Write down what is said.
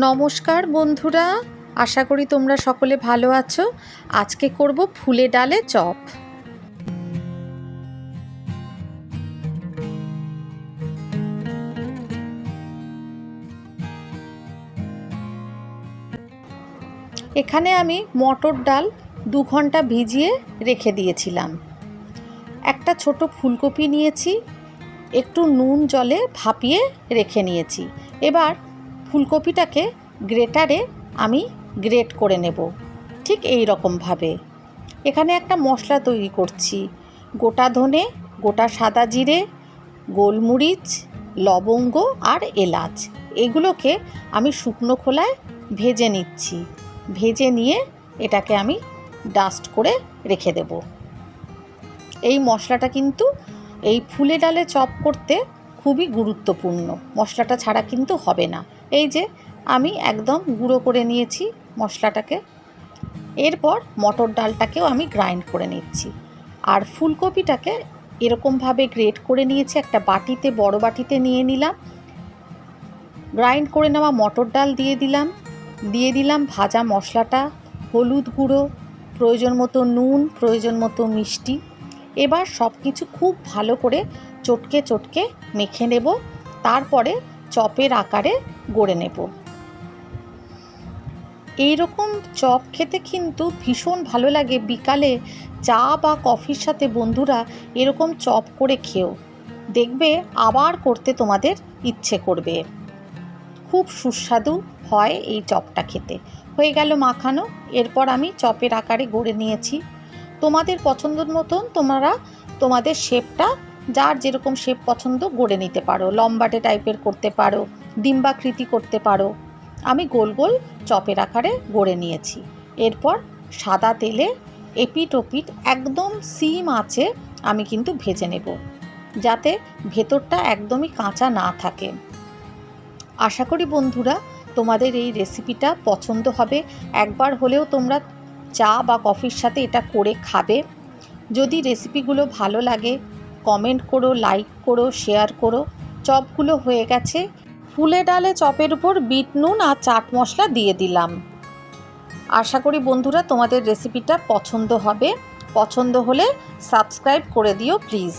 নমস্কার বন্ধুরা, আশা করি তোমরা সকলে ভালো আছো। আজকে করব ফুলে ডালে চপ। এখানে আমি মটর ডাল দু ঘণ্টা ভিজিয়ে রেখে দিয়েছিলাম। একটা ছোট ফুলকপি নিয়েছি, একটু নুন জলে ভাপিয়ে রেখে নিয়েছি। এবার ফুলকপিটাকে গ্রেটারে আমি গ্রেট করে নেব। ঠিক এই রকমভাবে এখানে একটা মশলা তৈরি করছি। গোটা ধনে, গোটা সাদা জিরে, গোলমরিচ, লবঙ্গ আর এলাচ। এগুলোকে আমি শুকনো খোলায় ভেজে নিচ্ছি। ভেজে নিয়ে এটাকে আমি ডাস্ট করে রেখে দেব। এই মশলাটা কিন্তু এই ফুলে ডালে চপ করতে খুবই গুরুত্বপূর্ণ। মশলাটা ছাড়া কিন্তু হবে না। এই যে, আমি একদম গুঁড়ো করে নিয়েছি মশলাটাকে। এরপর মটর ডালটাকেও আমি গ্রাইন্ড করে নিচ্ছি। আর ফুলকপিটাকে এরকমভাবে গ্রেট করে নিয়েছি, একটা বাটিতে, বড় বাটিতে নিয়ে নিলাম। গ্রাইন্ড করে নেওয়া মটর ডাল দিয়ে দিলাম। দিয়ে দিলাম ভাজা মশলাটা, হলুদ গুঁড়ো, প্রয়োজন মতো নুন, প্রয়োজন মতো মিষ্টি। এবার সব কিছু খুব ভালো করে চটকে চটকে মেখে নেব, তারপরে চপের আকারে গড়ে নেব। এই রকম চপ খেতে কিন্তু ভীষণ ভালো লাগে। বিকালে চা বা কফির সাথে বন্ধুরা এরকম চপ করে খেও। দেখবে আবার করতে তোমাদের ইচ্ছে করবে। খুব সুস্বাদু হয় এই চপটা খেতে। হয়ে গেল মাখানো। এরপর আমি চপের আকারে গড়ে নিয়েছি। তোমাদের পছন্দের মতন তোমরা, তোমাদের শেপটা যার যেরকম শেপ পছন্দ গড়ে নিতে পারো। লম্বাটে টাইপের করতে পারো, ডিম্বাকৃতি করতে পারো। আমি গোল গোল চপের আকারে গড়ে নিয়েছি। এরপর সাদা তেলে এপিট ওপিট একদম সিম আছে, আমি কিন্তু ভেজে নেব। যাতে ভেতরটা একদমই কাঁচা না থাকে। আশা করি বন্ধুরা, তোমাদের এই রেসিপিটা পছন্দ হবে। একবার হলেও তোমরা চা বা কফির সাথে এটা করে খাবে। যদি রেসিপিগুলো ভালো লাগে কমেন্ট করো লাইক করো শেয়ার করো। চপগুলো হয়ে গেছে। ফুলে ডালে চপের উপর বিট নুন আর চাট মশলা দিয়ে দিলাম। আশা করি বন্ধুরা তোমাদের রেসিপিটা পছন্দ হবে। পছন্দ হলে সাবস্ক্রাইব করে দিও প্লিজ